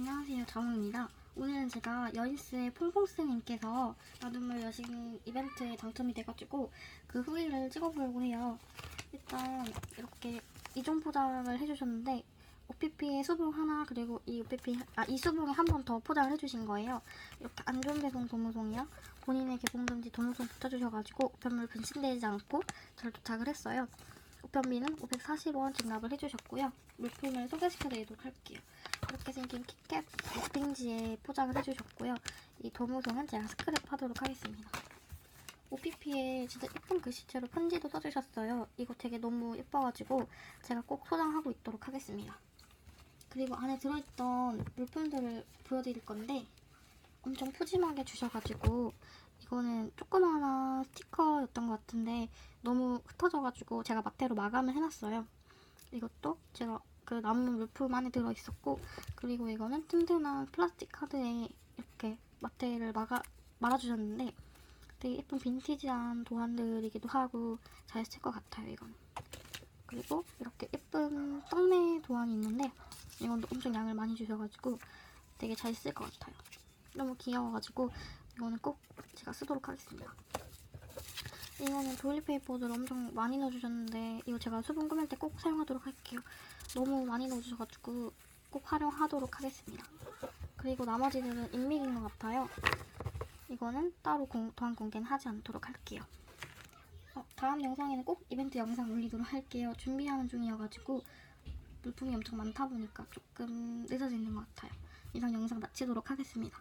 안녕하세요. 자몽입니다. 오늘은 제가 여인스의 퐁퐁스님께서 나눔을 여신 이벤트에 당첨이 돼가지고 그 후기를 찍어보려고 해요. 일단 이렇게 이종 포장을 해주셨는데 OPP에 수봉 하나 그리고 이 OPP 아이 수봉에 한 번 더 포장을 해주신 거예요. 이렇게 안 좋은 배송 도무송이요. 본인의 개봉금지 도무송 붙여주셔가지고 우편물 분신되지 않고 잘 도착을 했어요. 우편비는 540원 증납을 해주셨고요. 물품을 소개시켜드리도록 할게요. 이렇게 생긴 키캣 랩핑지에 포장을 해주셨고요. 이 도무송은 제가 스크랩하도록 하겠습니다. OPP에 진짜 예쁜 글씨체로 편지도 써주셨어요. 이거 되게 너무 예뻐가지고 제가 꼭 소장하고 있도록 하겠습니다. 그리고 안에 들어있던 물품들을 보여드릴 건데 엄청 푸짐하게 주셔가지고 이거는 조그마한 스티커였던 것 같은데 너무 흩어져가지고 제가 마테로 마감을 해놨어요. 이것도 제가 그 남은 물품 안에 들어있었고 그리고 이거는 튼튼한 플라스틱 카드에 이렇게 마테를 막아, 말아주셨는데 되게 예쁜 빈티지한 도안들이기도 하고 잘 쓸 것 같아요 이건 그리고 이렇게 예쁜 떡메 도안이 있는데 이건 엄청 양을 많이 주셔가지고 되게 잘 쓸 것 같아요 너무 귀여워가지고 이거는 꼭 제가 쓰도록 하겠습니다 이거는 도일페이퍼를 엄청 많이 넣어주셨는데 이거 제가 수분 꾸밀 때 꼭 사용하도록 할게요 너무 많이 넣어주셔가지고 꼭 활용하도록 하겠습니다 그리고 나머지들은 인맥인 것 같아요 이거는 따로 공, 도안 공개는 하지 않도록 할게요. 어, 다음 영상에는 꼭 이벤트 영상 올리도록 할게요. 준비하는 중이어가지고 물품이 엄청 많다 보니까 조금 늦어지는 것 같아요. 이상 영상 마치도록 하겠습니다.